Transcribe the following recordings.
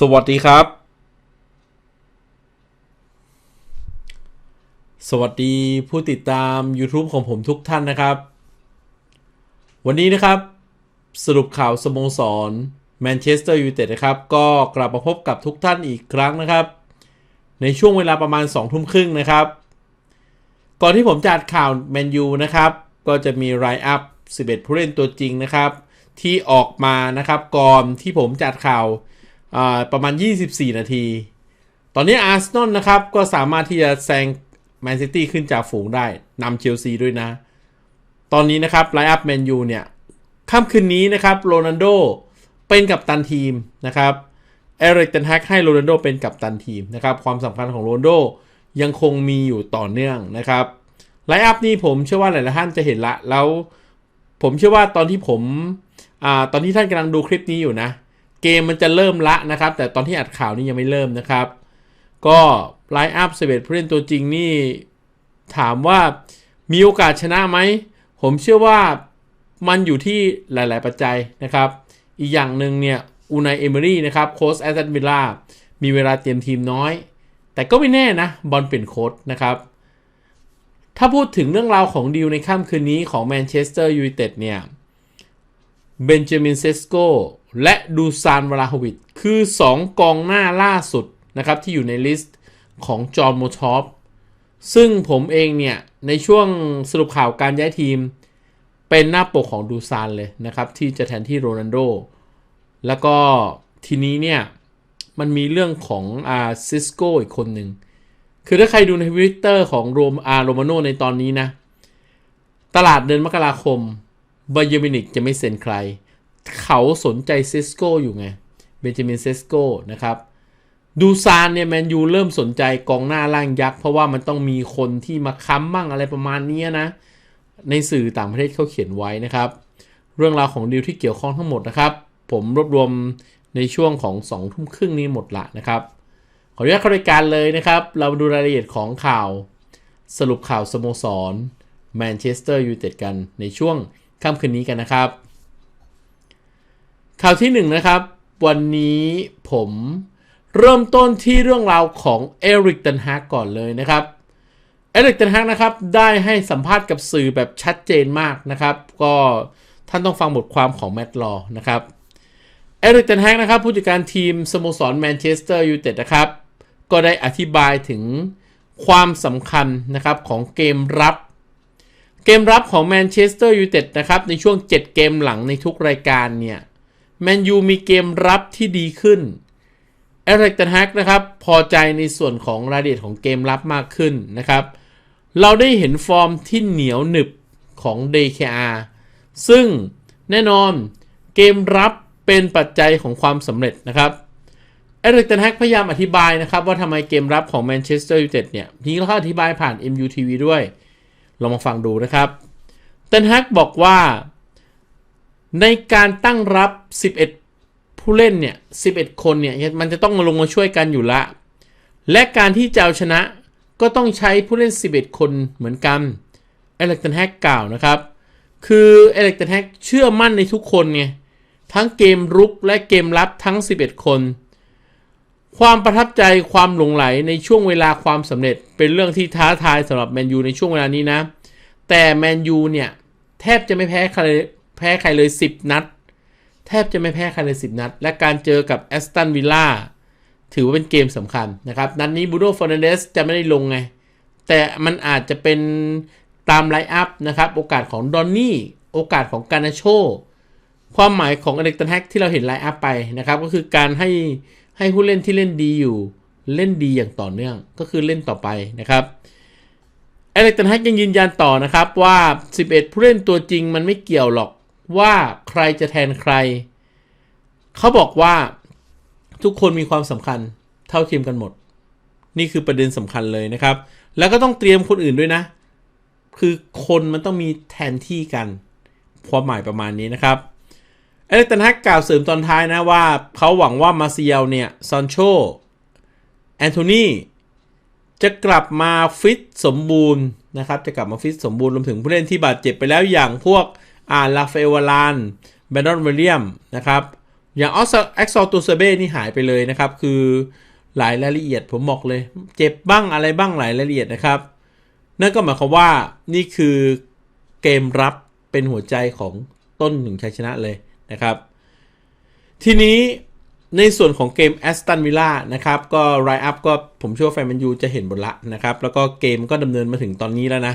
สวัสดีครับ สวัสดีผู้ติดตาม YouTube ของผมทุกท่านนะครับ วันนี้นะครับ สรุปข่าวสโมสรแมนเชสเตอร์ยูไนเต็ดนะครับ ก็กลับมาพบกับทุกท่านอีกครั้งนะครับ ในช่วงเวลาประมาณ 2 ทุ่มครึ่งนะครับ ก่อนที่ผมจะอัดข่าวแมนยูนะครับ ก็จะมีไรอัพ 11 ผู้เล่นตัวจริงนะครับ ที่ออกมานะครับก่อนที่ผมจัดข่าว ประมาณ 24 นาที ตอนนี้อาร์เซนอลนะครับ ก็สามารถที่จะแซงแมนซิตี้ขึ้นจากฝูงได้นำเชลซีด้วยนะ ตอนนี้นะครับไลอัพแมนยูเนี่ยค่ำคืนนี้นะครับโรนัลโดเป็นกัปตันทีมนะครับเอริกเทนแฮกให้โรนัลโดเป็นกัปตันทีมนะครับความสำคัญของโรนัลโดยังคงมีอยู่ต่อเนื่องนะครับไลอัพนี่ผมเชื่อว่าหลายๆท่านจะเห็นละ แล้วผมเชื่อว่าตอนที่ผมอตอนที่ท่านกำลังดูคลิปนี้อยู่นะ เกมมันจะเริ่มละนะครับ แต่ตอนที่อัดข่าวนี่ยังไม่เริ่มนะครับ ก็ไลน์อัพเซเวตผู้เล่นตัวจริงนี่ ถามว่ามีโอกาสชนะไหม ผมเชื่อว่ามันอยู่ที่หลาย ๆ ปัจจัยนะครับ อีกอย่างหนึ่งเนี่ยอูนายเอเมอรี่นะครับโค้ชแอสตันวิลล่ามีเวลาเตรียมทีมน้อย แต่ก็ไม่แน่นะ บอลเปลี่ยนโค้ชนะครับ ถ้าพูดถึงเรื่องราวของดีลในค่ำคืนนี้ของแมนเชสเตอร์ยูไนเต็ดเนี่ยเบนจามินเซสโก และดูซานวราฮวิดคือ 2 กองหน้าล่าสุดนะครับที่อยู่ในลิสต์ของจอห์นโมชอปซึ่งผมเองเนี่ย ในช่วงสรุปข่าวการย้ายทีม เป็นหน้าปกของดูซานเลยนะครับ ที่จะแทนที่โรนัลโด แล้วก็ทีนี้เนี่ย มันมีเรื่องของอาซิสโกอีกคนหนึ่ง คือถ้าใครดูในทวิตเตอร์ของโรมอาโรมาโนในตอนนี้นะ ตลาดเดือนมกราคมบาเยอร์มินิกจะไม่เซ็นใคร เขาสนใจซิสโกอยู่ไง เบนจามินเซสโกนะครับ ดูซานเนี่ยแมนยูเริ่มสนใจกองหน้าล่างยักษ์ เพราะว่ามันต้องมีคนที่มาค้ำมั่งอะไรประมาณนี้นะ ในสื่อต่างประเทศเขาเขียนไว้นะครับ เรื่องราวของดีลที่เกี่ยวข้องทั้งหมดนะครับ ผมรวบรวมในช่วงของ2องทุ่มครึ่งนี้หมดละนะครับ ขออนุญาตเข้ารายการเลยนะครับ เรามาดูรายละเอียดของข่าว สรุปข่าวสโมสรแมนเชสเตอร์ยูไนเต็ดกันในช่วงค่ำคืนนี้กันนะครับ ข่าวที่1นนะครับ วันนี้ผมเริ่มต้นที่เรื่องราวของเอริกตันฮากก่อนเลยนะครับเอริกตันฮากนะครับได้ให้สัมภาษณ์กับสื่อแบบชัดเจนมากนะครับ ก็ท่านต้องฟังบทความของแมตต์ลอนะครับเอริกตันฮากนะครับผู้จัดการทีมสโมสรแมนเชสเตอร์ยูไนเต็ดนะครับก็ได้อธิบายถึงความสำคัญนะครับของเกมรับ เกมรับของแมนเชสเตอร์ยูไนเต็ดนะครับในช่วง 7 เกมหลังในทุกรายการเนี่ย แมนยูมีเกมรับที่ดีขึ้นเอริกตันฮักนะครับ พอใจในส่วนของรายละเอียดของเกมรับมากขึ้นนะครับ เราได้เห็นฟอร์มที่เหนียวหนึบของ DKR ซึ่งแน่นอนเกมรับเป็นปัจจัยของความสำเร็จนะครับเอริกตันแฮกพยายามอธิบายนะครับ ว่าทำไมเกมรับของแมนเชสเตอร์ยูไนเต็ดเนี่ยทีนี้เขาอธิบายผ่าน MUTV ด้วยลองมาฟังดูนะครับตันแฮกบอกว่า ในการตั้งรับ 11 ผู้เล่นเนี่ย 11 คนเนี่ย มันจะต้องมาลงมาช่วยกันอยู่ละ และการที่จะเอาชนะก็ต้องใช้ผู้เล่น 11 คนเหมือนกันเอเล็กตันแฮกกล่าวนะครับ คือเอเล็กตันแฮกเชื่อมั่นในทุกคนไง ทั้งเกมรุกและเกมรับทั้ง 11 คน ความประทับใจความหลงไหลในช่วงเวลาความสำเร็จเป็นเรื่องที่ท้าทายสำหรับแมนยูในช่วงเวลานี้นะ แต่แมนยูเนี่ย แทบจะไม่แพ้ใคร แพ้ใครเลย 10 นัด แทบจะไม่แพ้ใครเลย 10 นัด และการเจอกับแอสตันวิลล่าถือว่าเป็นเกมสำคัญนะครับ นัดนนี้บูโดฟอร์นันเดสจะไม่ได้ลงไง แต่มันอาจจะเป็นตามไลน์อัพนะครับ โอกาสของดอนนี่ โอกาสของการนาโช ความหมายของอเล็กตันแฮกที่เราเห็นไลน์อัพไปนะครับ ก็คือการให้ให้ผู้เล่นที่เล่นดีอยู่ เล่นดีอย่างต่อเนื่อง ก็คือเล่นต่อไปนะครับอเล็กตันแฮกยังยืนยันต่อนะครับว่า 11 ผู้เล่นตัวจริงมันไม่เกี่ยวหรอก ว่าใครจะแทนใคร เขาบอกว่าทุกคนมีความสำคัญเท่าเทียมกันหมด นี่คือประเด็นสำคัญเลยนะครับ แล้วก็ต้องเตรียมคนอื่นด้วยนะ คือคนมันต้องมีแทนที่กันความหมายประมาณนี้นะครับเอเล็กตันแฮกกล่าวเสริมตอนท้ายนะว่าเขาหวังว่ามาเซียลเนี่ยซอนโชแอนโทนีจะกลับมาฟิตสมบูรณ์นะครับ จะกลับมาฟิตสมบูรณ์รวมถึงผู้เล่นที่บาดเจ็บไปแล้วอย่างพวก อาลาเฟลวารานแบนดอนวิลเลียมนะครับ อย่างออสแอ็กซอลตูเซเบ้นี่หายไปเลยนะครับ คือหลายรายละเอียดผมบอกเลย เจ็บบ้างอะไรบ้างหลายรายละเอียดนะครับ นั่นก็หมายความว่านี่คือเกมรับเป็นหัวใจของต้นหนึ่งชัยชนะเลยนะครับ ทีนี้ในส่วนของเกมแอสตันวิลล่านะครับก็ไรอัพก็ผมเชื่อว่าแฟนแมนยูจะเห็นบนละนะครับ แล้วก็เกมก็ดำเนินมาถึงตอนนี้แล้วนะ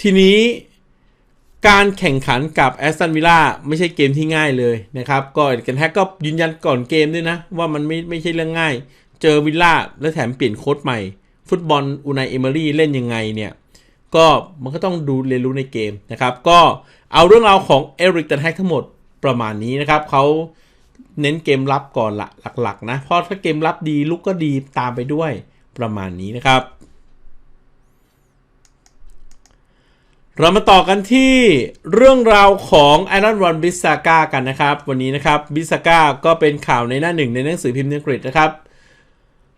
ทีนี้ การแข่งขันกับแอสตันวิลล่าไม่ใช่เกมที่ง่ายเลยนะครับก็เอริกแฮกก็ยืนยันก่อนเกมด้วยนะ ว่ามันไม่ไม่ใช่เรื่องง่าย เจอวิลล่าและแถมเปลี่ยนโค้ชใหม่ ฟุตบอลอูนายเอเมอรี่เล่นยังไงเนี่ย ก็มันก็ต้องดูเรียนรู้ในเกมนะครับ ก็เอาเรื่องราวของเอริกเทนแฮกทั้งหมดประมาณนี้นะครับเขาเน้นเกมรับก่อนละหลักๆนะเพราะถ้าเกมรับดีลุกก็ดีตามไปด้วยประมาณนี้นะครับ เรามาต่อกันที่เรื่องราวของไอรอนรอนบิสากากันนะครับ วันนี้นะครับบิสากาก็เป็นข่าวในหน้าหนึ่งในหนังสือพิมพ์อังกฤษนะครับ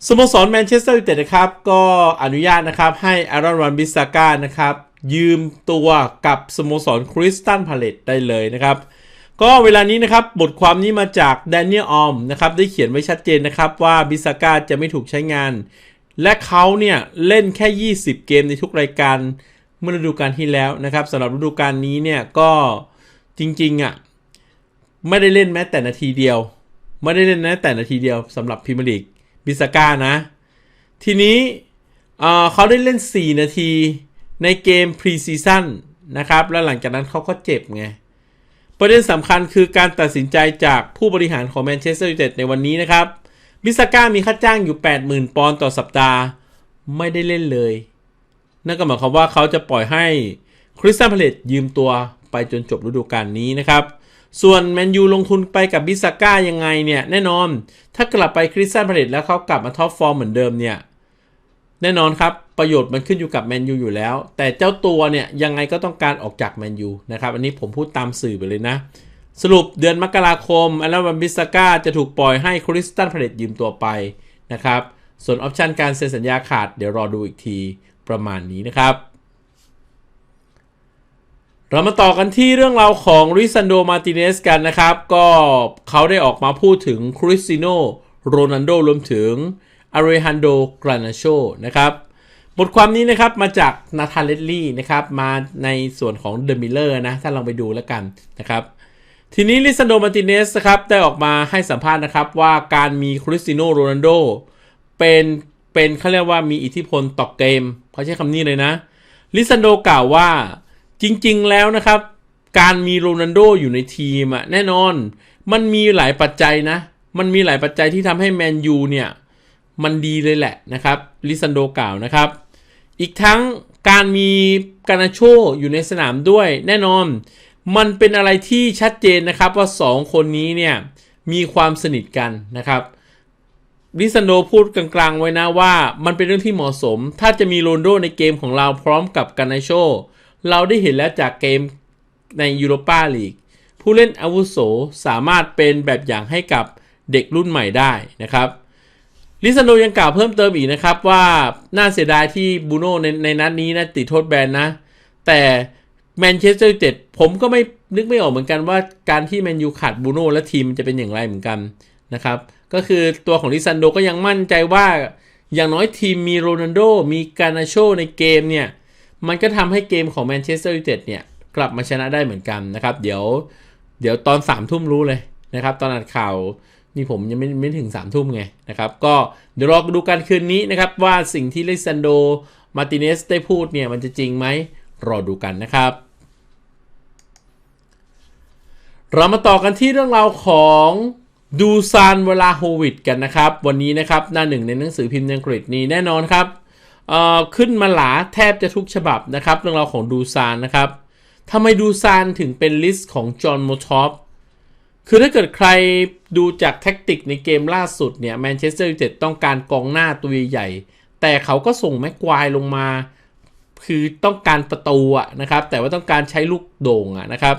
สโมสรแมนเชสเตอร์ยูไนเต็ดนะครับ ก็อนุญาตนะครับให้ไอรอนรอนบิสากานะครับ ยืมตัวกับสโมสรคริสตันพาเลตได้เลยนะครับ ก็เวลานี้นะครับ บทความนี้มาจากแดเนียลออมนะครับ ได้เขียนไว้ชัดเจนนะครับ ว่าบิสากาจะไม่ถูกใช้งาน และเขาเนี่ย เล่นแค่ 20 เกมในทุกรายการ เมื่อฤดูกาลที่แล้วนะครับสำหรับฤดูกาลนี้เนี่ยก็จริงๆอะไม่ได้เล่นแม้แต่นาทีเดียว ไม่ได้เล่นแม้แต่นาทีเดียวสำหรับพรีเมียร์ลีกบิสก้านะ ทีนี้เเขาได้เล่น 4 นาทีในเกมพรีซีซั่นนะครับ แล้วหลังจากนั้นเขาก็เจ็บไง ประเด็นสำคัญคือการตัดสินใจจากผู้บริหารของแมนเชสเตอร์ยูไนเต็ดในวันนี้นะครับ บิสก้ามีค่าจ้างอยู่ 80,000 ปอนด์ต่อสัปดาห์ ไม่ได้เล่นเลย นั่นก็หมายความว่าเขาจะปล่อยให้คริสตันพาเลตยืมตัวไปจนจบฤดูกาลนี้นะครับ ส่วนแมนยูลงทุนไปกับบิสก้ายังไงเนี่ย แน่นอน ถ้ากลับไปคริสตันพาเลตแล้วเขากลับมาท็อปฟอร์มเหมือนเดิมเนี่ย แน่นอนครับ ประโยชน์มันขึ้นอยู่กับแมนยูอยู่แล้ว แต่เจ้าตัวเนี่ยยังไงก็ต้องการออกจากแมนยูนะครับ อันนี้ผมพูดตามสื่อไปเลยนะ สรุปเดือนมกราคมอลันบิสก้าจะถูกปล่อยให้คริสตันพาเลตยืมตัวไปนะครับ ส่วนออปชันการเซ็นสัญญาขาดเดี๋ยวรอดูอีกที ประมาณนี้นะครับ เรามาต่อกันที่เรื่องราวของริซันโดมาติเนสกันนะครับ ก็เขาได้ออกมาพูดถึงคริสติโนโรนันโดรวมถึงอารฮันโดกรานาโชนะครับบทความนี้นะครับมาจากนาธานเลดลี่นะครับมาในส่วนของเดอะมิลเลอร์นะถ้าลองไปดูแล้วกันนะครับทีนี้ลิซันโดมาติเนสครับได้ออกมาให้สัมภาษณ์นะครับว่าการมีคริสติโนโรนันโดเป็น เป็นเขาเรียกว่ามีอิทธิพลต่อเกมเขาใช้คำนี้เลยนะ ลิซันโดกล่าวว่าจริงๆแล้วนะครับ การมีโรนันโดอยู่ในทีมอะแน่นอน มันมีหลายปัจจัยนะ มันมีหลายปัจจัยที่ทำให้แมนยูเนี่ย มันดีเลยแหละนะครับลิซันโดกล่าวนะครับ อีกทั้งการมีกานาโชอยู่ในสนามด้วยแน่นอน มันเป็นอะไรที่ชัดเจนนะครับว่า 2 คนนี้เนี่ยมีความสนิทกันนะครับ ลิซันโดพูดกลางๆไว้นะว่า มันเป็นเรื่องที่เหมาะสม ถ้าจะมีโรนโดในเกมของเราพร้อมกับกานาโช เราได้เห็นแล้วจากเกมในยูโรปาลีกผู้เล่นอาวุโสสามารถเป็นแบบอย่างให้กับเด็กรุ่นใหม่ได้นะครับลิซันโดยังกล่าวเพิ่มเติมอีกนะครับว่าน่าเสียดายที่บูโน่ในในนัดนี้นะติดโทษแบนนะ แต่แมนเชสเตอร์ยูไนเต็ดผมก็ไม่นึกไม่ออกเหมือนกันว่าการที่แมนยูขาดบูโน่และทีมจะเป็นอย่างไรเหมือนกันนะครับ ก็คือตัวของลิซันโดก็ยังมั่นใจว่าอย่างน้อยทีมมีโรนัลโดมีกานาโชในเกมเนี่ย มันก็ทำให้เกมของแมนเชสเตอร์ยูไนเต็ดเนี่ย กลับมาชนะได้เหมือนกันนะครับ เดี๋ยว เดี๋ยวตอน3ามทุ่มรู้เลยนะครับ ตอนอ่านข่าวนี่ผมยังไม่ไม่ถึง3ามทุ่มไงนะครับ ก็เดี๋ยวรอดูกันคืนนี้นะครับ ว่าสิ่งที่ลิซันโดมาติเนสได้พูดเนี่ยมันจะจริงไหมรอดูกันนะครับ เรามาต่อกันที่เรื่องราวของ ดูซานเวลาโฮวิดกันนะครับ วันนี้นะครับหน้าหนึ่งในหนังสือพิมพ์อังกฤษนี้แน่นอนครับขึ้นมาหลาแทบจะทุกฉบับนะครับ เรื่องราวของดูซานนะครับทำไมดูซานถึงเป็นลิสต์ของจอห์นโมทอปคือถ้าเกิดใครดูจากแท็กติกในเกมล่าสุดเนี่ยแมนเชสเตอร์ยูไนเต็ดต้องการกองหน้าตัวใหญ่ แต่เขาก็ส่งแม็กควายลงมา คือต้องการประตูอะนะครับ แต่ว่าต้องการใช้ลูกโด่งอะนะครับ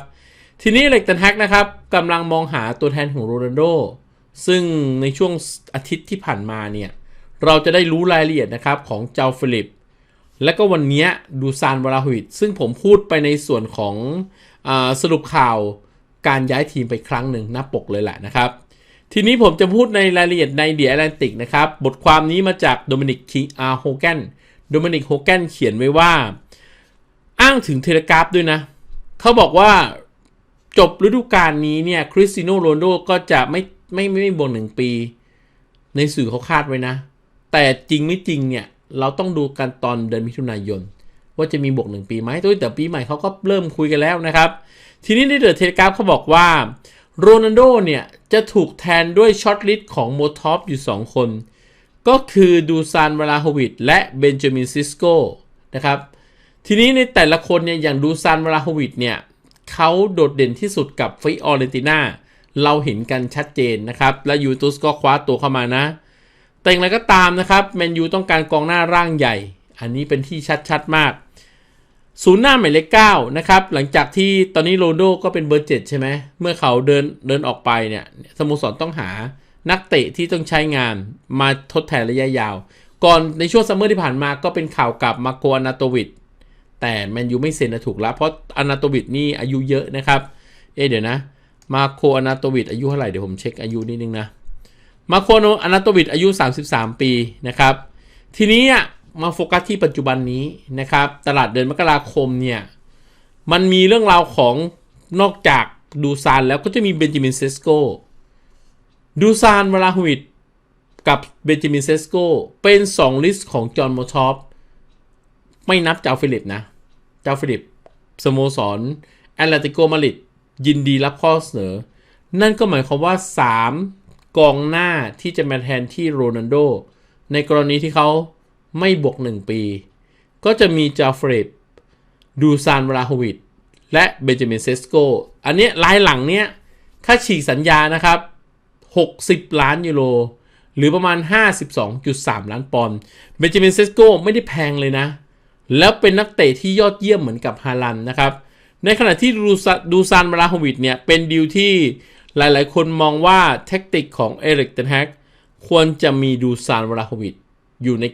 ทีนี้เล็กตันแฮกนะครับกำลังมองหาตัวแทนของโรนัลโดซึ่งในช่วงอาทิตย์ที่ผ่านมาเนี่ยเราจะได้รู้รายละเอียดนะครับของเจ้าฟิลิป และก็วันนี้ดูซานวราฮวิดซึ่งผมพูดไปในส่วนของอสรุปข่าวการย้ายทีมไปครั้งหนึ่งหน้าปกเลยแหละนะครับ ทีนี้ผมจะพูดในรายละเอียดในเดียแอตแลนติกนะครับ บทความนี้มาจากโดมินิกคิงอาร์โฮแกนโดมินิกโฮแกนเขียนไว้ว่า อ้างถึงเทเลกราฟด้วยนะ เขาบอกว่า จบฤดูกาลนี้เนี่ยคริสติโนโรนโดก็จะไม่ไม่ไม่ไม่บวกหนึ่งปี ในสื่อเขาคาดไว้นะ แต่จริงไม่จริงเนี่ย เราต้องดูกันตอนเดือนมิถุนายน ว่าจะมีบวกหนึ่งปีไหมตัวแต่ปีใหม่เขาก็เริ่มคุยกันแล้วนะครับ ทีนี้ในเดอะเทเลกราฟเขาบอกว่าโรนัลโดเนี่ย จะถูกแทนด้วยช็อตลิสต์ของโมท็อปอยู่ 2 คน ก็คือดูซานวลาโฮวิดและเบนจามินซิสโกนะครับ ทีนี้ในแต่ละคนเนี่ย อย่างดูซานวลาโฮวิดเนี่ย เขาโดดเด่นที่สุดกับฟิออเรนติน่าเราเห็นกันชัดเจนนะครับ และยูตุสก็คว้าตัวเข้ามานะ แต่อย่างไรก็ตามนะครับแมนยูต้องการกองหน้าร่างใหญ่ อันนี้เป็นที่ชัดๆมากศูนย์หน้าหมายเลขเก้านะครับ หลังจากที่ตอนนี้โรนโดก็เป็นเบอร์เจ็ดใช่ไหม เมื่อเขาเดินเดินออกไปเนี่ยสโมสรต้องหานักเตะที่ต้องใช้งานมาทดแทนระยะยาว ก่อนในช่วงซัมเมอร์ที่ผ่านมาก็เป็นข่าวกับมาโกอนาโตวิด แต่แมนยูไม่เซ็นนะถูกแล้วเพราะอนาโตวิดนี่อายุเยอะนะครับ เอ๊เดี๋ยวนะ มาโคอนาโตวิดอายุเท่าไหร่เดี๋ยวผมเช็คอายุนิดนึงนะ มาโคอนาโตวิดอายุ 33 ปีนะครับ ทีนี้มาโฟกัสที่ปัจจุบันนี้นะครับ ตลาดเดือนมกราคมเนี่ย มันมีเรื่องราวของนอกจากดูซานแล้วก็จะมีเบนจามินเซสโกดูซานวลาฮวิดกับเบนจามินเซสโกเป็น 2 ลิสต์ของจอห์นโมชอป ไม่นับเจ้าฟิลิปนะ เจ้าฟิลิปสโมสรแอตเลติโกมาริดยินดีรับข้อเสนอ นั่นก็หมายความว่า 3 กองหน้าที่จะมาแทนที่โรนัลโด ในกรณีที่เขาไม่บวก 1 ปี ก็จะมีจาฟริบดูซานวราฮวิดและเบนจามินเซสโก อันนี้ลายหลังเนี้ยค่าฉีกสัญญานะครับ 60 ล้านยูโรหรือประมาณ 52.3 ล้านปอนด์ เบนจามินเซสโกไม่ได้แพงเลยนะ แล้วเป็นนักเตะที่ยอดเยี่ยมเหมือนกับฮาลันนะครับ ในขณะที่ดูซานวราโฮวิดเนี่ย เป็นดีลที่หลายๆ คนมองว่าแท็กติกของเอริกเทนแฮกควรจะมีดูซานวราโฮวิดอยู่ใน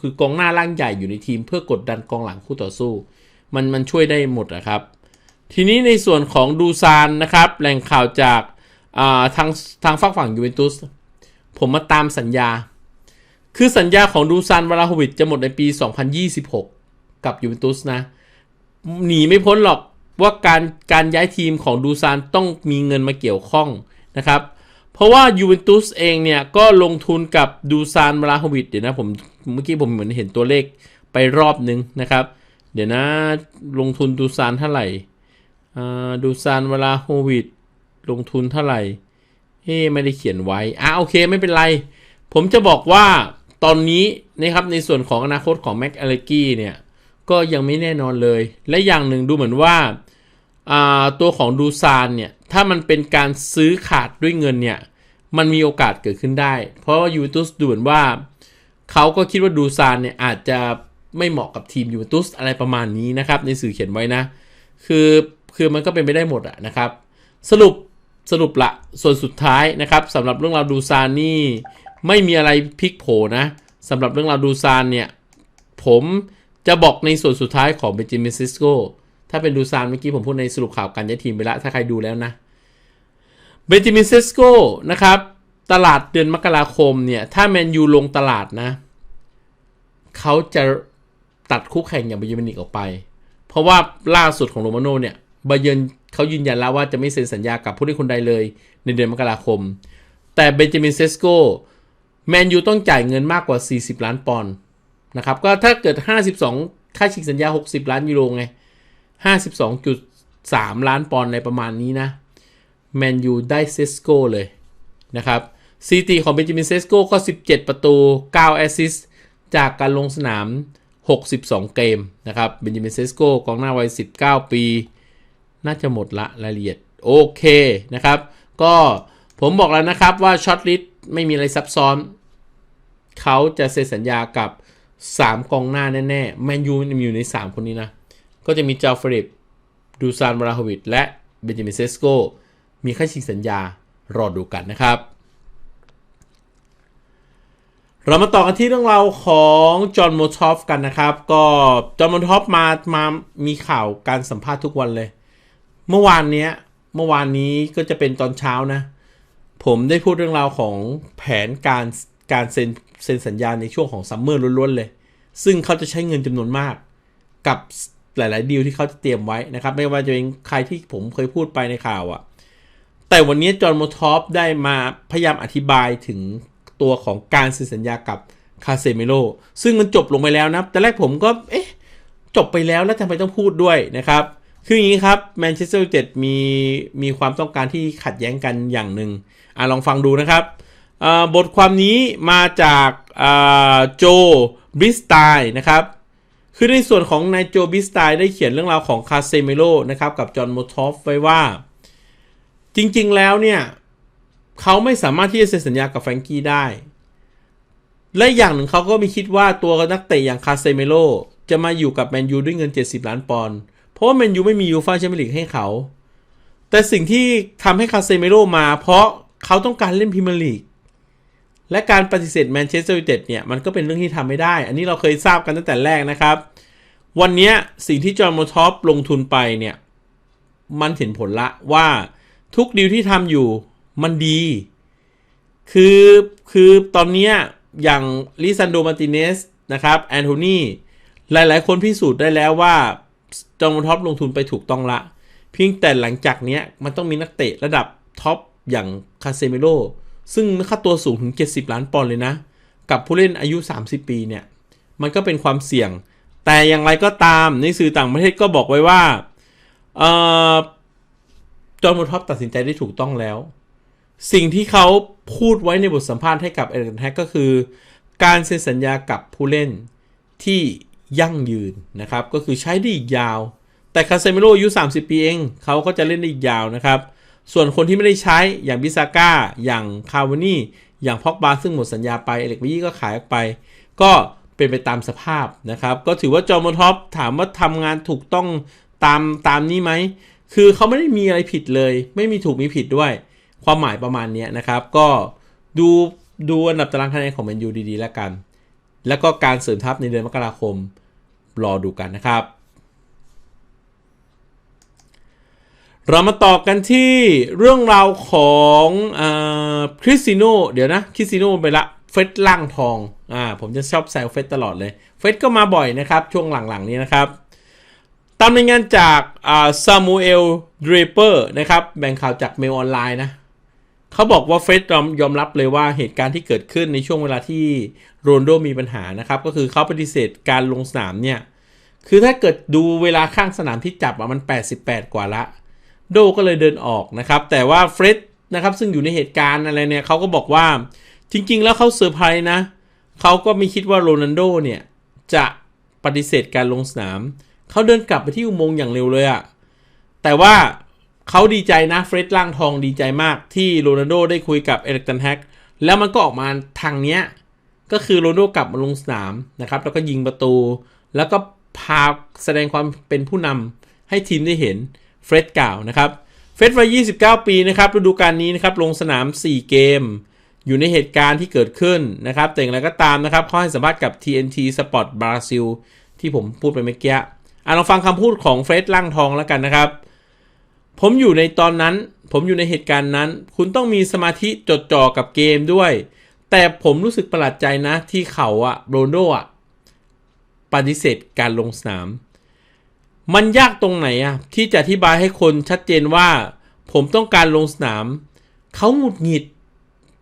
คือกองหน้าล่างใหญ่อยู่ในทีม เพื่อกดดันกองหลังคู่ต่อสู้ มันมันช่วยได้หมดนะครับ ทีนี้ในส่วนของดูซานนะครับแหล่งข่าวจากทางทางฝั่งฝั่งยูเวนตุสผมมาตามสัญญา คือสัญญาของดูซานวาราโฮวิดจะหมดในปี 2026 กับยูเวนตุสนะ หนีไม่พ้นหรอกว่าการการย้ายทีมของดูซานต้องมีเงินมาเกี่ยวข้องนะครับ เพราะว่ายูเวนตุสเองเนี่ย ก็ลงทุนกับดูซานมาลาโฮวิดเดี๋ยวนะผมเมื่อกี้ผมเหมือนเห็นตัวเลขไปรอบนึงนะครับ เดี๋ยวนะลงทุนดูซานเท่าไหร่ดูซานเวลาโฮวิดลงทุนเท่าไหร่เฮ้ไม่ได้เขียนไว้อะโอเคไม่เป็นไร ผมจะบอกว่าตอนนี้นะครับในส่วนของอนาคตของแม็กอเลกี้เนี่ย ก็ยังไม่แน่นอนเลย และอย่างหนึ่งดูเหมือนว่าตัวของดูซานเนี่ย ถ้ามันเป็นการซื้อขาดด้วยเงินเนี่ย มันมีโอกาสเกิดขึ้นได้ เพราะว่ายูเวนตุสดูเหมือนว่า เขาก็คิดว่าดูซานเนี่ย อาจจะไม่เหมาะกับทีมยูเวนตุสอะไรประมาณนี้นะครับ ในสื่อเขียนไว้นะ คือคือมันก็เป็นไปได้หมดอะนะครับ สรุปสรุปละส่วนสุดท้ายนะครับสำหรับเรื่องราวดูซานนี่ไม่มีอะไรพลิกโผนะสำหรับเรื่องราวดูซานเนี่ย ผม จะบอกในส่วนสุดท้ายของเบจิมิซิสโกถ้าเป็นดูซานเมื่อกี้ผมพูดในสรุปข่าวการย้ายทีมไปล้วถ้าใครดูแล้วนะเบจิมิเซสโกนะครับ ตลาดเดือนมกราคมเนี่ย ถ้าแมนยูลงตลาดนะ เขาจะตัดคู่แข่งอย่างบาเยอร์มินิกออกไป เพราะว่าล่าสุดของโรมาโนเนี่ยบาเยอร์เขายืนยันแล้วว่าจะไม่เซ็นสัญญากับผู้เล่นคนใดเลย ในเดือนมกราคม แต่เบนจามินเซสโกแมนยูต้องจ่ายเงินมากกว่า 40 ล้านปอนด์ นะครับ ก็ถ้าเกิด 52 ค่าฉีกสัญญา 60 ล้านยูโรไง 52.3 ล้านปอนด์ในประมาณนี้นะ แมนยูได้เซสโกเลยนะครับซีตีของเบนจามินเซสโกก็ 17 ประตู 9 แอสซิสต์จากการลงสนาม 62 เกมนะครับเบนจามินเซสโกกองหน้าวัย 19 ปี น่าจะหมดละรายละเอียด โอเคนะครับ ก็ผมบอกแล้วนะครับว่าช็อตลิสไม่มีอะไรซับซ้อน เขาจะเซ็นสัญญากับ 3 กองหน้าแน่ๆแมนยูมีอยู่ใน 3 คนนี้นะ ก็จะมีจาฟริบดูซานบราฮวิดและเบนจามินเซสโกมีค่าชิงสัญญารอดูกันนะครับ เรามาต่อกันที่เรื่องราวของจอห์นโมทอฟกันนะครับ ก็จอห์นโมทอฟมามามีข่าวการสัมภาษณ์ทุกวันเลย เมื่อวานนี้เมื่อวานนี้ก็จะเป็นตอนเช้านะ ผมได้พูดเรื่องราวของแผนการการเซ็น เซ็นสัญญาในช่วงของซัมเมอร์ล้วนๆเลย ซึ่งเขาจะใช้เงินจำนวนมาก กับหลายๆดีลที่เขาจะเตรียมไว้นะครับ ไม่ว่าจะเป็นใครที่ผมเคยพูดไปในข่าวอะแต่วันนี้จอห์นโมทอฟได้มาพยายามอธิบายถึงตัวของการเซ็นสัญญากับคาเซเมโลซึ่งมันจบลงไปแล้วนะแต่แรกผมก็เอ๊ะจบไปแล้วแล้วทำไมต้องพูดด้วยนะครับ คืออย่างนี้ครับแมนเชสเตอร์ยูไนเต็ดมีมีความต้องการที่ขัดแย้งกันอย่างหนึ่งอะลองฟังดูนะครับ บทความนี้มาจากโจบิสไตนะครับ คือในส่วนของนายโจบิสไตได้เขียนเรื่องราวของคาเซเมโลนะครับกับจอห์นโมทอฟไว้ว่า จริงๆแล้วเนี่ย เขาไม่สามารถที่จะเซ็นสัญญากับแฟรงกี้ได้ และอย่างหนึ่งเขาก็มีคิดว่าตัวนักเตะอย่างคาเซเมโลจะมาอยู่กับแมนยูด้วยเงิน 70 ล้านปอนด์เพราะว่าแมนยูไม่มียูฟ่าแชมเปี้ยนลีกให้เขา แต่สิ่งที่ทำให้คาเซเมโลมา เพราะเขาต้องการเล่นพรีเมียร์ลีก และการปฏิเสธแมนเชสเตอร์ยูไนเต็ดเนี่ยมันก็เป็นเรื่องที่ทำไม่ได้ อันนี้เราเคยทราบกันตั้งแต่แรกนะครับ วันนี้สิ่งที่จอห์นโมทอปลงทุนไปเนี่ยมันเห็นผลละว่าทุกดีลที่ทำอยู่มันดี คือคือตอนนี้อย่างลิซันโดมาติเนสนะครับแอนโทนีหลายๆ คนพิสูจน์ได้แล้วว่าจองท็อปลงทุนไปถูกต้องละ เพียงแต่หลังจากนี้มันต้องมีนักเตะระดับท็อปอย่างคาเซเมโล ซึ่งค่าตัวสูงถึง 70 ล้านปอนด์เลยนะ กับผู้เล่นอายุ 30 ปีเนี่ย มันก็เป็นความเสี่ยง แต่อย่างไรก็ตามในสื่อต่างประเทศก็บอกไว้ว่าจอห์นมูท็อปตัดสินใจได้ถูกต้องแล้ว สิ่งที่เขาพูดไว้ในบทสัมภาษณ์ให้กับเอริกแฮกก็คือ การเซ็นสัญญากับผู้เล่นที่ยั่งยืนนะครับ ก็คือใช้ได้อีกยาว แต่คาเซมิโรอายุ 30 ปีเอง เขาก็จะเล่นได้อีกยาวนะครับ ส่วนคนที่ไม่ได้ใช้อย่างบิซาก้าอย่างคาวานี่อย่างพ็อกบาซึ่งหมดสัญญาไปเอเล็กวิก็ขายออกไป ก็เป็นไปตามสภาพนะครับ ก็ถือว่าจอมท็อปถามว่าทำงานถูกต้องตามตามนี้ไหม คือเขาไม่ได้มีอะไรผิดเลย ไม่มีถูกมีผิดด้วย ความหมายประมาณนี้นะครับ ก็ดูดูอันดับตารางคะแนนของแมนยูดีๆแล้วกัน แล้วก็การเสริมทัพในเดือนมกราคมรอดูกันนะครับ เรามาต่อกันที่เรื่องราวของคริสติโนเดี๋ยวนะคริสติโนไปละเฟสล่างทองอ่าผมจะชอบแซวเฟสตลอดเลย เฟสก็มาบ่อยนะครับ ช่วงหลังๆนี้นะครับ ตามรายงานจากซามูเอลเดรเปอร์นะครับแบ่งข่าวจากเมลออนไลน์นะเขาบอกว่าเฟสยอมรับเลยว่าเหตุการณ์ที่เกิดขึ้นในช่วงเวลาที่โรนโดมีปัญหานะครับ ก็คือเขาปฏิเสธการลงสนามเนี่ย คือถ้าเกิดดูเวลาข้างสนามที่จับอะมัน 88 กว่าละ โดก็เลยเดินออกนะครับ แต่ว่าเฟร็ดนะครับซึ่งอยู่ในเหตุการณ์อะไรเนี่ยเขาก็บอกว่าจริง ๆ แล้วเขาเซอร์ไพรส์นะเขาก็ไม่คิดว่าโรนันโดเนี่ยจะปฏิเสธการลงสนาม เขาเดินกลับไปที่อุโมงค์อย่างเร็วเลยอะแต่ว่าเขาดีใจนะเฟร็ดล่างทองดีใจมากที่โรนัลโดได้คุยกับเอริกตันแฮกแล้วมันก็ออกมาทางเนี้ยก็คือโรนัลโดกลับมาลงสนามนะครับแล้วก็ยิงประตู แล้วก็พาแสดงความเป็นผู้นำให้ทีมได้เห็น เฟรดกล่าวนะครับเฟรดวัย 29 ปีนะครับฤดูกาลนี้นะครับลงสนาม 4 เกม อยู่ในเหตุการณ์ที่เกิดขึ้นนะครับแต่อย่างไรก็ตามนะครับเขาให้สัมภาษณ์กับ TNT Sport Brazil ที่ผมพูดไปเมื่อกี้อะลองฟังคำพูดของเฟรดล่างทองแล้วกันนะครับ ผมอยู่ในตอนนั้น ผมอยู่ในเหตุการณ์นั้น คุณต้องมีสมาธิจดจ่อกับเกมด้วย แต่ผมรู้สึกประหลาดใจนะที่เขาอะโรนโดอะปฏิเสธการลงสนาม มันยากตรงไหนอะที่จะอธิบายให้คนชัดเจนว่า ผมต้องการลงสนาม เขาหงุดหงิด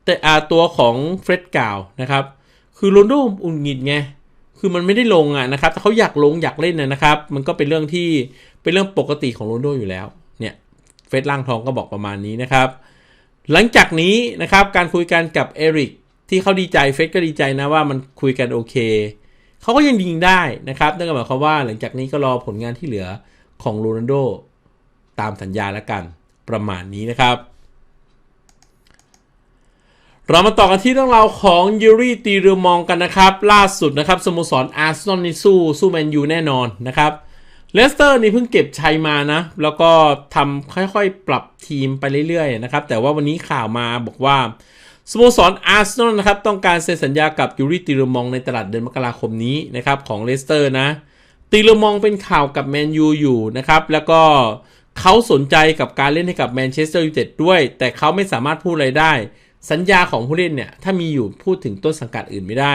แต่อาตัวของเฟร็ดกล่าวนะครับ คือโรนโดอุ่นหงิดไงคือมันไม่ได้ลงอะนะครับแต่เขาอยากลงอยากเล่นนะครับ มันก็เป็นเรื่องที่เป็นเรื่องปกติของโรนโดอยู่แล้วเฟสล่างทองก็บอกประมาณนี้นะครับ หลังจากนี้นะครับการคุยกันกับเอริกที่เขาดีใจเฟสก็ดีใจนะว่ามันคุยกันโอเค เขาก็ยังยิงได้นะครับนั่นก็หมายความว่าหลังจากนี้ก็รอผลงานที่เหลือของโรนัลโดตามสัญญาแล้วกันประมาณนี้นะครับ เรามาต่อกันที่เรื่องราวของยูริตีเรือมองกันนะครับ ล่าสุดนะครับสโมสรอาร์เซนอลนี่สู้สู้แมนยูแน่นอนนะครับเลสเตอร์นี่เพิ่งเก็บชัยมานะ แล้วก็ทำค่อยๆ ปรับทีมไปเรื่อยๆนะครับ แต่ว่าวันนี้ข่าวมาบอกว่า สโมสรอาร์เซนอลนะครับต้องการเซ็นสัญญากับยูริติรมองในตลาดเดือนมกราคมนี้นะครับของเลสเตอร์นะติรมองเป็นข่าวกับแมนยูอยู่นะครับแล้วก็เขาสนใจกับการเล่นให้กับแมนเชสเตอร์ยูไนเต็ดด้วย แต่เขาไม่สามารถพูดอะไรได้ สัญญาของผู้เล่นเนี่ยถ้ามีอยู่พูดถึงต้นสังกัดอื่นไม่ได้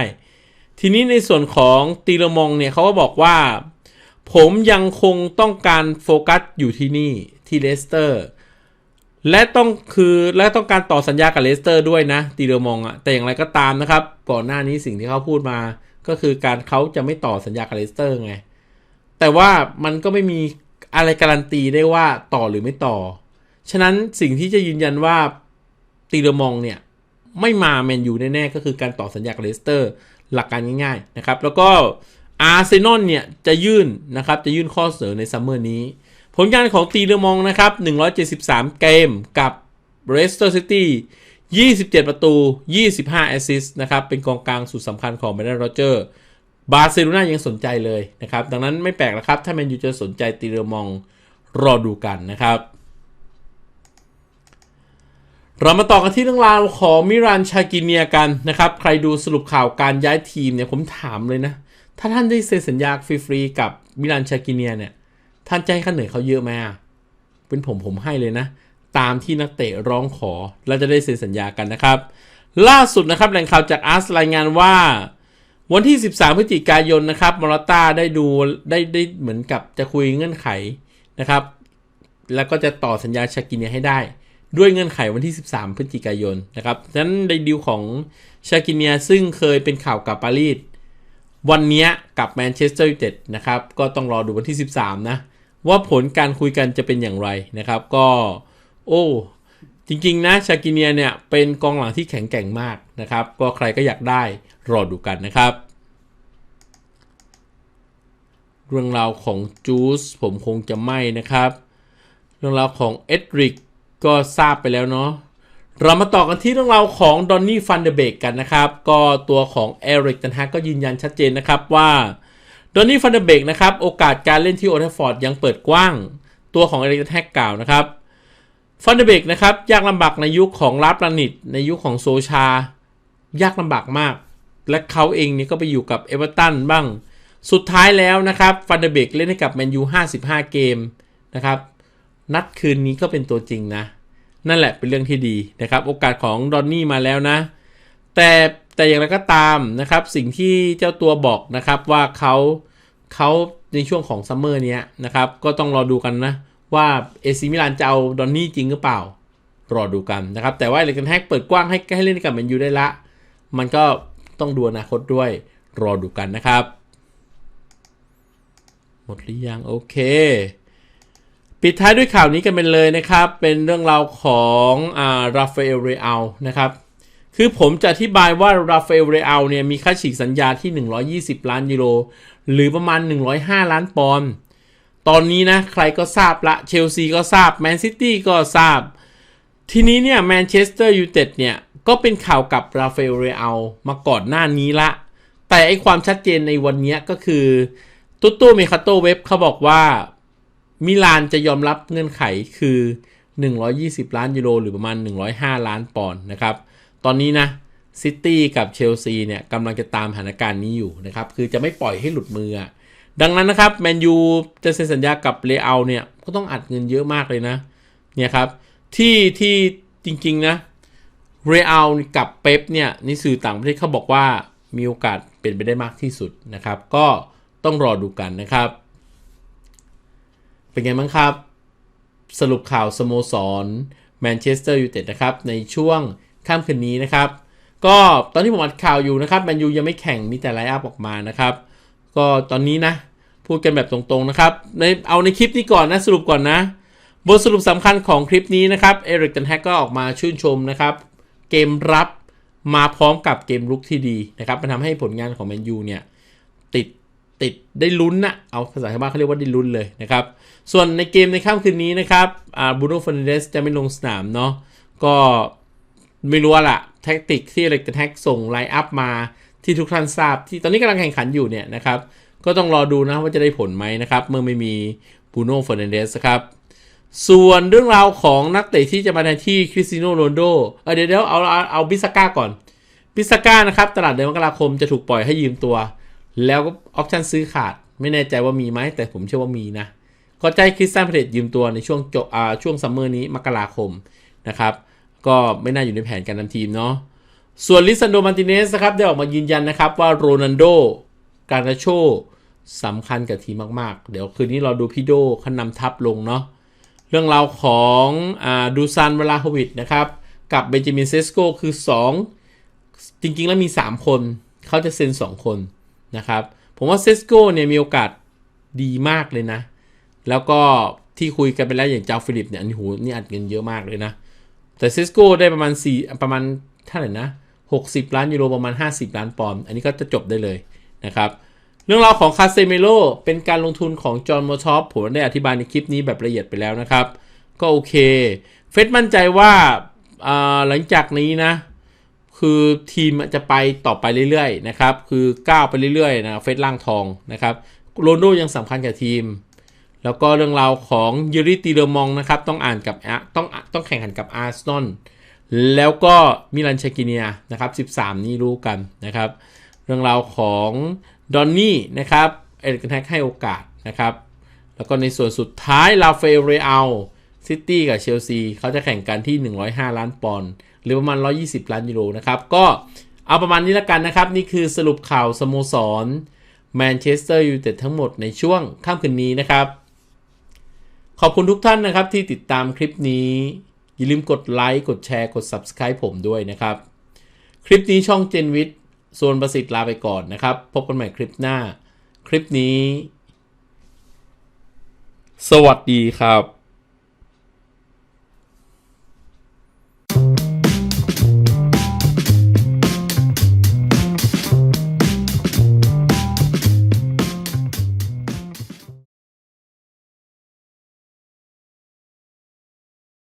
ทีนี้ในส่วนของตีเลมองเนี่ยเขาก็บอกว่า ผมยังคงต้องการโฟกัสอยู่ที่นี่ที่เลสเตอร์ และต้องคือและต้องการต่อสัญญากับเลสเตอร์ด้วยนะตีเลมองอะแต่อย่างไรก็ตามนะครับ ก่อนหน้านี้สิ่งที่เขาพูดมา ก็คือการเขาจะไม่ต่อสัญญากับเลสเตอร์ไง แต่ว่ามันก็ไม่มีอะไรการันตีได้ว่าต่อหรือไม่ต่อ ฉะนั้นสิ่งที่จะยืนยันว่าตีเลมองเนี่ย ไม่มาแมนยูแน่ๆก็คือการต่อสัญญากับเลสเตอร์หลักการง่ายๆนะครับแล้วก็อาร์เซนอลเนี่ยจะยื่นนะครับจะยื่นข้อเสนอในซัมเมอร์นี้ ผลงานของตีเลมองนะครับ 173 เกมกับเรสเตอร์ซิตี้27 ประตู 25 แอสซิสต์นะครับ เป็นกองกลางสุดสำคัญของแมนเดอร์โรเจอร์ บาร์เซโลนายังสนใจเลยนะครับ ดังนั้นไม่แปลกแล้วครับ ถ้าแมนยูจะสนใจตีเรมองรอดูกันนะครับ เรามาต่อกันที่เรื่องราวของมิรันชากิเนียกันนะครับ ใครดูสรุปข่าวการย้ายทีมเนี่ยผมถามเลยนะ ถ้าท่านได้เซ็นสัญญาฟรีๆกับมิรันชากิเนียเนี่ย ท่านจะให้ค่าเหนื่อยเขาเยอะไหมอะเป็นผมผมให้เลยนะ ตามที่นักเตะร้องขอแล้วจะได้เซ็นสัญญากันนะครับ ล่าสุดนะครับแหล่งข่าวจากอาร์สรายงานว่า วันที่ 13 พฤศจิกายนนะครับมอรต้าได้ดูได้ได้เหมือนกับจะคุยเงื่อนไขนะครับ แล้วก็จะต่อสัญญาชากินเนียให้ได้ด้วยเงื่อนไขวันที่ 13 พฤศจิกายนนะครับฉะนั้นในดีลของชากิเนียซึ่งเคยเป็นข่าวกับปารีสวันนี้กับแมนเชสเตอร์ยูไนเต็ดนะครับ ก็ต้องรอดูวันที่ 13 นะ ว่าผลการคุยกันจะเป็นอย่างไรนะครับก็ โอ้จริงๆนะชากิเนียเนี่ยเป็นกองหลังที่แข็งแกร่งมากนะครับ ก็ใครก็อยากได้รอดูกันนะครับ เรื่องราวของจูสผมคงจะไม่นะครับ เรื่องราวของเอ็ดริกก็ทราบไปแล้วเนาะเรามาต่อกันที่เรื่องราวของดอนนี่ฟันเดเบกกันนะครับ ก็ตัวของเอริกตันฮักก็ยืนยันชัดเจนนะครับว่า โดนนี่ฟันเดเบกนะครับ โอกาสการเล่นที่โอเทฟอร์ดยังเปิดกว้าง ตัวของเอริกตันฮักกล่าวนะครับฟันเดเบกนะครับ ยากลำบากในยุคของลาปลานิตในยุคของโซชา ยากลำบากมาก และเขาเองนี่ก็ไปอยู่กับเอเวอร์ตันบ้าง สุดท้ายแล้วนะครับฟันเดเบกเล่นให้กับแมนยู55 เกมนะครับ นัดคืนนี้ก็เป็นตัวจริงนะ นั่นแหละเป็นเรื่องที่ดีนะครับ โอกาสของดอนนี่มาแล้วนะ แต่ แต่อย่างไรก็ตามนะครับสิ่งที่เจ้าตัวบอกนะครับว่าเขาเขาในช่วงของซัมเมอร์เนี้ยนะครับก็ต้องรอดูกันนะว่าเอซิมิลานจะเอาดอนนี่จริงหรือเปล่า รอดูกันนะครับ แต่ว่าเลกันแฮกเปิดกว้างให้ให้เล่นกับแมนยูได้ละ มันก็ต้องดูอนาคตด้วยรอดูกันนะครับ หมดหรือยังโอเค ปิดท้ายด้วยข่าวนี้กันไปเลยนะครับ เป็นเรื่องราวของอ่าราฟาเอลเรอัลนะครับ คือผมจะอธิบายว่าราฟาเอลเรอัลเนี่ยมีค่าฉีกสัญญาที่ 120 ล้านยูโร หรือประมาณ 105 ล้านปอนด์ตอนนี้นะ ใครก็ทราบละเชลซีก็ทราบแมนซิตี้ก็ทราบ ทีนี้เนี่ยแมนเชสเตอร์ยูไนเต็ดเนี่ย ก็เป็นข่าวกับราฟาเอลเรอัลมาก่อนหน้านี้ละ แต่ไอความชัดเจนในวันนี้ก็คือตุ๊ตู้เมคาโตเว็บเขาบอกว่ามิลานจะยอมรับเงื่อนไขคือ 120 ล้านยูโรหรือประมาณ 105 ล้านปอนด์นะครับ ตอนนี้นะซิตี้กับเชลซีเนี่ยกำลังจะตามสถานการณ์นี้อยู่นะครับ คือจะไม่ปล่อยให้หลุดมือ ดังนั้นนะครับแมนยูจะเซ็นสัญญากับเลอัลเนี่ยก็ต้องอัดเงินเยอะมากเลยนะเนี่ยครับที่ที่จริงๆนะเรอัลกับเป๊ปเนี่ยนี่สื่อต่างประเทศเขาบอกว่ามีโอกาสเป็นไปได้มากที่สุดนะครับ ก็ต้องรอดูกันนะครับ เป็นไงบ้างครับ สรุปข่าวสโมสรแมนเชสเตอร์ยูไนเต็ดนะครับ ในช่วง ค่ำคืนนี้นะครับ ก็ตอนที่ผมอัดข่าวอยู่นะครับแมนยูยังไม่แข่งมีแต่ไลน์อัพออกมานะครับ ก็ตอนนี้นะ พูดกันแบบตรงๆนะครับในเอาในคลิปนี้ก่อนนะสรุปก่อนนะ บทสรุปสำคัญของคลิปนี้นะครับเอริกตันแฮกก็ออกมาชื่นชมนะครับ เกมรับมาพร้อมกับเกมลุกที่ดีนะครับมันทำให้ผลงานของแมนยูเนี่ยติดติดได้ลุ้นนะเอาภาษาชาวบ้านเขาเรียกว่าได้ลุ้นเลยนะครับ ส่วนในเกมในค่ำคืนนี้นะครับบูโน่ฟอนเดสจะไม่ลงสนามเนาะ ก็ ไม่รู้ละแท็กติกที่เล็กแท็กส่งไลน์อัพมาที่ทุกท่านทราบ ที่ตอนนี้กำลังแข่งขันอยู่เนี่ยนะครับ ก็ต้องรอดูนะว่าจะได้ผลไหมนะครับ เมื่อไม่มีบูโน่ฟอร์นเดสครับส่วนเรื่องราวของนักเตะที่จะมาแทนที่คริสติโนโรนลโดเออเดี๋ยวเดี๋ยวเอาเอาเอาบิสก้าก่อนบิสก้านะครับ ตลาดเดือนมกราคมจะถูกปล่อยให้ยืมตัว แล้วก็ออปชั่นซื้อขาด ไม่แน่ใจว่ามีไหมแต่ผมเชื่อว่ามีนะก็ให้คริสตันเพลตยืมตัวในช่วงจบอ่าช่วงซัมเมอร์นี้มกราคมนะครับ ก็ไม่น่าอยู่ในแผนการนำทีมเนาะส่วนลิซันโดมาร์ติเนสนะครับได้ออกมายืนยันนะครับว่าโรนัลโดการาโชสำคัญกับทีมมากๆ เดี๋ยวคืนนี้เราดูพี่โดขันนำทัพลงเนาะเรื่องราวของอดูซานเวลาโฮวิดนะครับ กับเบนจามินเซสโกคือ 2 จริงๆ แล้วมี 3 คน เขาจะเซ็น 2 คนนะครับ ผมว่าเซสโกเนี่ยมีโอกาสดีมากเลยนะ แล้วก็ที่คุยกันไปแล้วอย่างเจ้าฟิลิปเนี่ยอันนี้โหนี่อัดเงินเยอะมากเลยนะ แต่เซสโกได้ประมาณ4ประมาณเท่าไหร่นะ 60 ล้านยูโรประมาณ 50 ล้านปอนด์อันนี้ก็จะจบได้เลยนะครับ เรื่องราวของคาเซเมโลเป็นการลงทุนของจอห์นมอทอปผมได้อธิบายในคลิปนี้แบบละเอียดไปแล้วนะครับ ก็โอเค เฟสมั่นใจว่าหลังจากนี้นะ คือทีมจะไปต่อไปเรื่อยๆนะครับ คือก้าวไปเรื่อยๆนะเฟสล่างทองนะครับโรนโดยังสำคัญกับทีม แล้วก็เรื่องราวของยูริตีเรมองนะครับ ต้องอ่านกับต้องต้องแข่งขันกับอาร์เซนอลแล้วก็มิลันเชกิเนียนะครับ 13 นี่รู้กันนะครับ เรื่องราวของดอนนี่นะครับเอริกแท็กให้โอกาสนะครับ แล้วก็ในส่วนสุดท้ายลาเฟเรอัลซิตี้กับเชลซีเขาจะแข่งกันที่ 105 ล้านปอนด์หรือประมาณ 120 ล้านยูโรนะครับ ก็เอาประมาณนี้ละกันนะครับ นี่คือสรุปข่าวสโมสรแมนเชสเตอร์ยูไนเต็ดทั้งหมดในช่วงค่ำคืนนี้นะครับ ขอบคุณทุกท่านนะครับที่ติดตามคลิปนี้ อย่าลืมกดไลค์ กดแชร์ กด Subscribe ผมด้วยนะครับ คลิปนี้ช่องเจนวิทย์ส่วนประสิทธิ์ลาไปก่อนนะครับ พบกันใหม่คลิปหน้า คลิปนี้ สวัสดีครับ